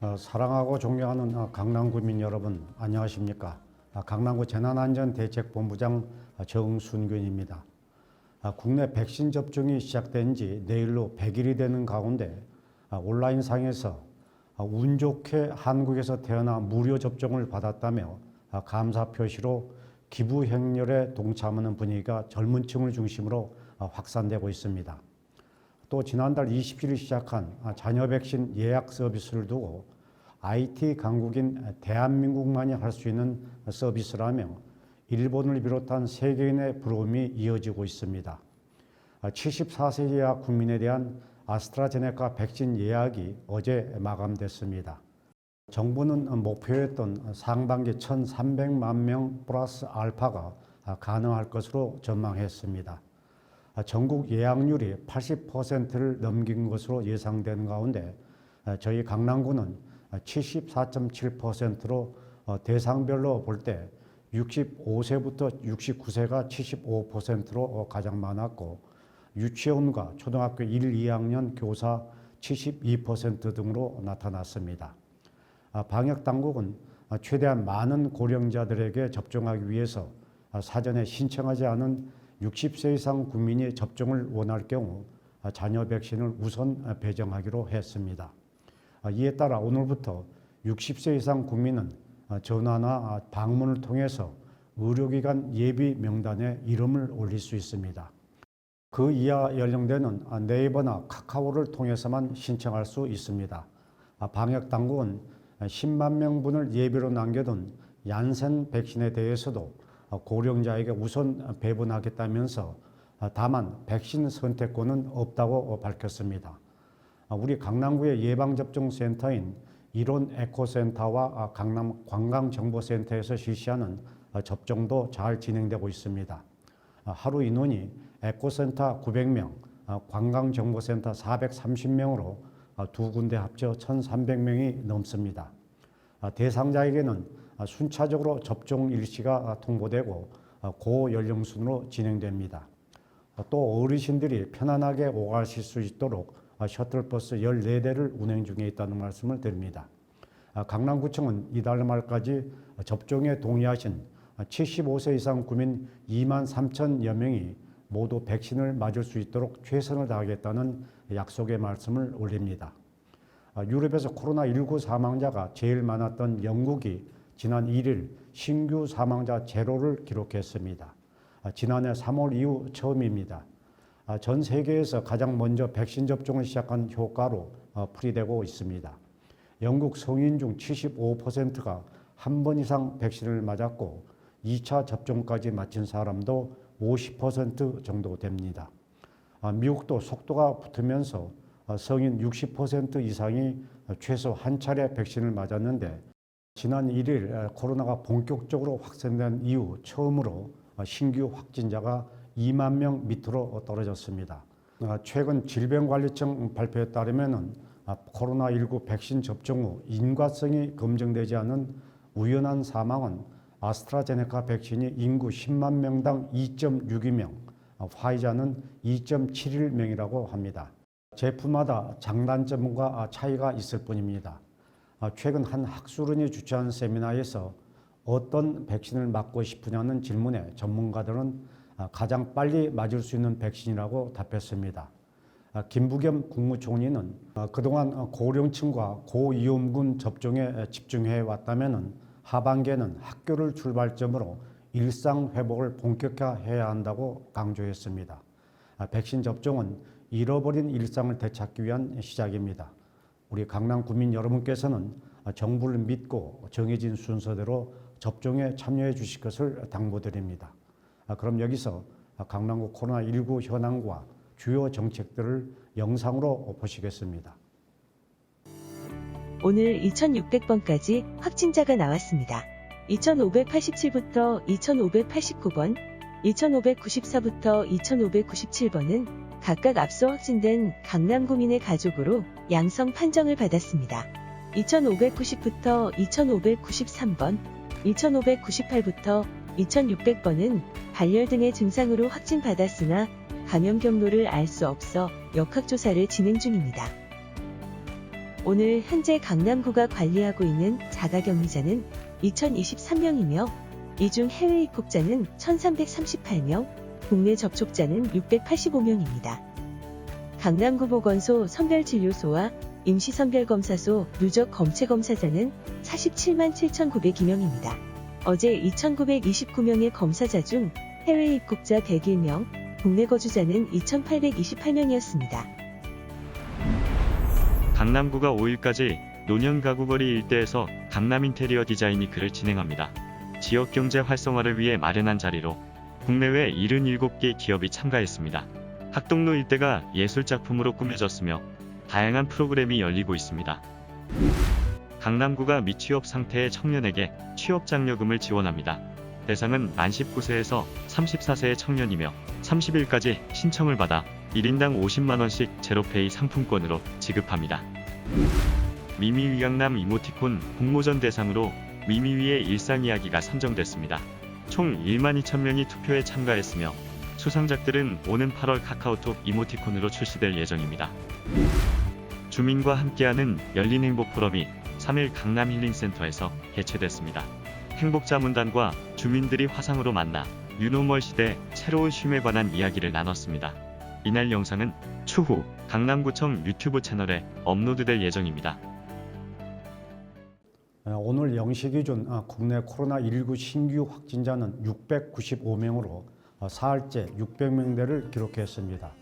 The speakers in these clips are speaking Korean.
어, 사랑하고 존경하는 어, 강남구민 여러분 안녕하십니까? 아, 강남구 재난안전대책본부장 어, 정순균입니다. 아, 국내 백신 접종이 시작된 지 내일로 100일이 되는 가운데 아, 온라인상에서 아, 운 좋게 한국에서 태어나 무료 접종을 받았다며 아, 감사 표시로 기부 행렬에 동참하는 분위기가 젊은 층을 중심으로 아, 확산되고 있습니다. 또 지난달 27일 시작한 아, 자녀 백신 예약 서비스를 두고 IT 강국인 대한민국만이 할 수 있는 서비스라며 일본을 비롯한 세계인의 부러움이 이어지고 있습니다. 74세 이하 국민에 대한 아스트라제네카 백신 예약이 어제 마감됐습니다. 정부는 목표했던 상반기 1,300만 명 플러스 알파가 가능할 것으로 전망했습니다. 전국 예약률이 80%를 넘긴 것으로 예상되는 가운데 저희 강남구는 74.7%로 대상별로 볼 때 65세부터 69세가 75%로 가장 많았고 유치원과 초등학교 1, 2학년 교사 72% 등으로 나타났습니다. 아, 방역 당국은 최대한 많은 고령자들에게 접종하기 위해서 사전에 신청하지 않은 60세 이상 국민이 접종을 원할 경우 자녀 백신을 우선 배정하기로 했습니다. 아, 이에 따라 오늘부터 60세 이상 국민은 전화나 방문을 통해서 의료기관 예비 명단에 이름을 올릴 수 있습니다. 그 이하 연령대는 네이버나 카카오를 통해서만 신청할 수 있습니다. 아, 방역 당국은 10만 명분을 예비로 남겨둔 얀센 백신에 대해서도 고령자에게 우선 배분하겠다면서 다만 백신 선택권은 없다고 밝혔습니다. 아, 우리 강남구의 예방접종센터인 이론 에코센터와 강남 관광정보센터에서 실시하는 접종도 잘 진행되고 있습니다. 아, 하루 인원이 에코센터 900명, 관광정보센터 430명으로 두 군데 합쳐 1,300명이 넘습니다. 아, 대상자에게는 순차적으로 접종 일시가 통보되고 고연령순으로 진행됩니다. 또 어르신들이 편안하게 오가실 수 있도록 셔틀버스 14대를 운행 중에 있다는 말씀을 드립니다. 강남구청은 이달 말까지 접종에 동의하신 75세 이상 구민 2만 3천여 명이 모두 백신을 맞을 수 있도록 최선을 다하겠다는 약속의 말씀을 올립니다. 유럽에서 코로나19 사망자가 제일 많았던 영국이 지난 1일 신규 사망자 제로를 기록했습니다. 지난해 3월 이후 처음입니다. 전 세계에서 가장 먼저 백신 접종을 시작한 효과로 풀이되고 있습니다. 영국 성인 중 75%가 한 번 이상 백신을 맞았고 2차 접종까지 마친 사람도 50% 정도 됩니다. 미국도 속도가 붙으면서 성인 60% 이상이 최소 한 차례 백신을 맞았는데 지난 1일 코로나가 본격적으로 확산된 이후 처음으로 신규 확진자가 2만 명 밑으로 떨어졌습니다. 최근 질병관리청 발표에 따르면 코로나19 백신 접종 후 인과성이 검증되지 않은 우연한 사망은 아스트라제네카 백신이 인구 10만 명당 2.62명, 화이자는 2.71명이라고 합니다. 제품마다 장단점과 차이가 있을 뿐입니다. 최근 한 학술원이 주최한 세미나에서 어떤 백신을 맞고 싶으냐는 질문에 전문가들은 가장 빨리 맞을 수 있는 백신이라고 답했습니다. 김부겸 국무총리는 그동안 고령층과 고위험군 접종에 집중해 왔다면 하반기에는 학교를 출발점으로 일상 회복을 본격화해야 한다고 강조했습니다. 백신 접종은 잃어버린 일상을 되찾기 위한 시작입니다. 우리 강남 구민 여러분께서는 정부를 믿고 정해진 순서대로 접종에 참여해 주실 것을 당부드립니다. 그럼 여기서 강남구 코로나19 현황과 주요 정책들을 영상으로 보시겠습니다. 오늘 2600번까지 확진자가 나왔습니다. 2587부터 2589번, 2594부터 2597번은 각각 앞서 확진된 강남구민의 가족으로 양성 판정을 받았습니다. 2590부터 2593번, 2598부터 2600번은 발열 등의 증상으로 확진받았으나 감염 경로를 알 수 없어 역학조사를 진행 중입니다. 오늘 현재 강남구가 관리하고 있는 자가격리자는 2023명이며 이 중 해외 입국자는 1338명, 국내 접촉자는 685명입니다. 강남구 보건소 선별진료소와 임시선별검사소 누적 검체검사자는 47만 7,902명입니다. 어제 2,929명의 검사자 중 해외 입국자 101명, 국내 거주자는 2,828명이었습니다. 강남구가 5일까지 노년 가구거리 일대에서 강남 인테리어 디자인이 글을 진행합니다. 지역 경제 활성화를 위해 마련한 자리로 국내외 77개 기업이 참가했습니다. 학동로 일대가 예술 작품으로 꾸며졌으며 다양한 프로그램이 열리고 있습니다. 강남구가 미취업 상태의 청년에게 취업 장려금을 지원합니다. 대상은 만 19세에서 34세의 청년이며 30일까지 신청을 받아 1인당 50만원씩 제로페이 상품권으로 지급합니다. 미미위 강남 이모티콘 공모전 대상으로 미미위의 일상 이야기가 선정됐습니다. 총 1만 2천 명이 투표에 참가했으며 수상작들은 오는 8월 카카오톡 이모티콘으로 출시될 예정입니다. 주민과 함께하는 열린 행복 포럼이 3일 강남 힐링센터에서 개최됐습니다. 행복자문단과 주민들이 화상으로 만나 유노멀 시대 새로운 쉼에 관한 이야기를 나눴습니다. 이날 영상은 추후 강남구청 유튜브 채널에 업로드될 예정입니다. 어, 오늘 0시 기준 어, 국내 코로나19 신규 확진자는 695명으로 어, 사흘째 600명대를 기록했습니다.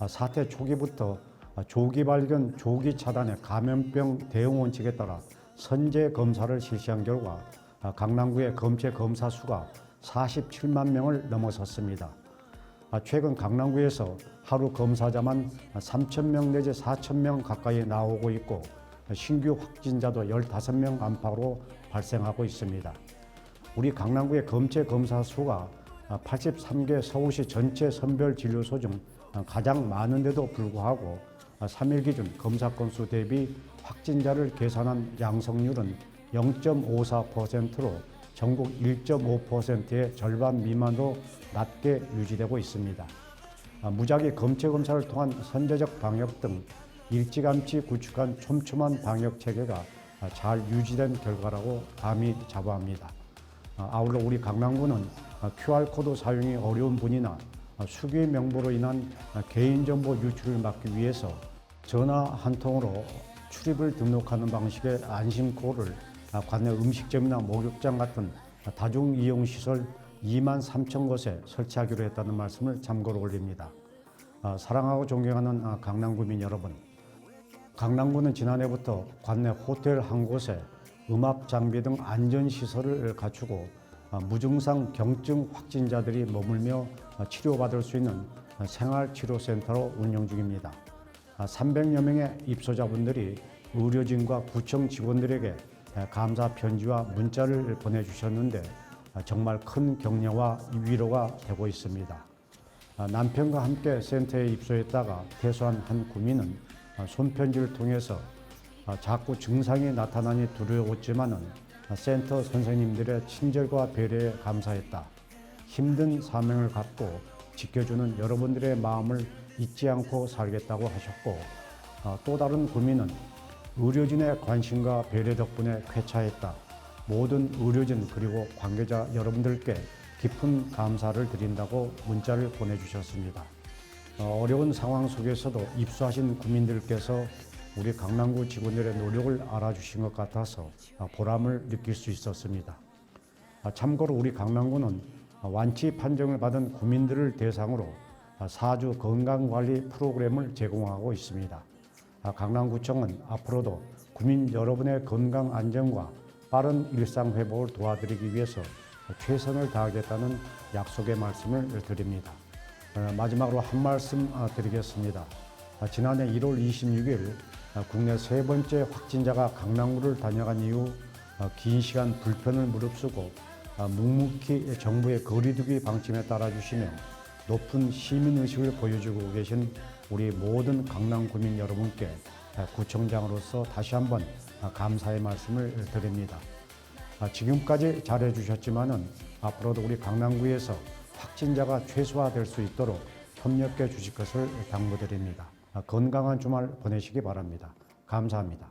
어, 사태 초기부터 어, 조기 발견, 조기 차단의 감염병 대응 원칙에 따라 선제 검사를 실시한 결과 어, 강남구의 검체 검사 수가 47만 명을 넘어섰습니다. 아, 최근 강남구에서 하루 검사자만 3천 명 내지 4천 명 가까이 나오고 있고 신규 확진자도 15명 안팎으로 발생하고 있습니다. 우리 강남구의 검체 검사 수가 83개 서울시 전체 선별 진료소 중 가장 많은데도 불구하고 3일 기준 검사 건수 대비 확진자를 계산한 양성률은 0.54%로 전국 1.5%의 절반 미만으로 낮게 유지되고 있습니다. 아, 무작위 검체 검사를 통한 선제적 방역 등 일찌감치 구축한 촘촘한 방역 체계가 아, 잘 유지된 결과라고 감히 자부합니다. 아, 아울러 우리 강남구는 QR코드 사용이 어려운 분이나 수기 명부로 인한 개인정보 유출을 막기 위해서 전화 한 통으로 출입을 등록하는 방식의 안심코를 관내 음식점이나 목욕장 같은 다중 이용 시설 2만 3천 곳에 설치하기로 했다는 말씀을 참고로 올립니다. 아, 사랑하고 존경하는 아, 강남구민 여러분, 강남구는 지난해부터 관내 호텔 한 곳에 음압 장비 등 안전 시설을 갖추고 아, 무증상 경증 확진자들이 머물며 아, 치료받을 수 있는 아, 생활치료센터로 운영 중입니다. 아, 300여 명의 입소자분들이 의료진과 구청 직원들에게 아, 감사 편지와 문자를 보내주셨는데 아, 정말 큰 격려와 위로가 되고 있습니다. 아, 남편과 함께 센터에 입소했다가 퇴소한 한 구민은 아, 손편지를 통해서 아, 자꾸 증상이 나타나니 두려웠지만은 아, 센터 선생님들의 친절과 배려에 감사했다. 힘든 사명을 갖고 지켜주는 여러분들의 마음을 잊지 않고 살겠다고 하셨고 아, 또 다른 구민은 의료진의 관심과 배려 덕분에 쾌차했다. 모든 의료진 그리고 관계자 여러분들께 깊은 감사를 드린다고 문자를 보내주셨습니다. 어, 어려운 상황 속에서도 입소하신 국민들께서 우리 강남구 직원들의 노력을 알아주신 것 같아서 어, 보람을 느낄 수 있었습니다. 아, 참고로 우리 강남구는 완치 판정을 받은 국민들을 대상으로 아, 사주 건강관리 프로그램을 제공하고 있습니다. 아, 강남구청은 앞으로도 구민 여러분의 건강 안정과 빠른 일상 회복을 도와드리기 위해서 최선을 다하겠다는 약속의 말씀을 드립니다. 어, 마지막으로 한 말씀 아, 드리겠습니다. 아, 지난해 1월 26일 아, 국내 세 번째 확진자가 강남구를 다녀간 이후 아, 긴 시간 불편을 무릅쓰고 아, 묵묵히 정부의 거리두기 방침에 따라주시며 높은 시민의식을 보여주고 계신 우리 모든 강남 구민 여러분께 아, 구청장으로서 다시 한번 아, 감사의 말씀을 드립니다. 아, 지금까지 잘해주셨지만은 앞으로도 우리 강남구에서 확진자가 최소화될 수 있도록 협력해 주실 것을 당부드립니다. 아, 건강한 주말 보내시기 바랍니다. 감사합니다.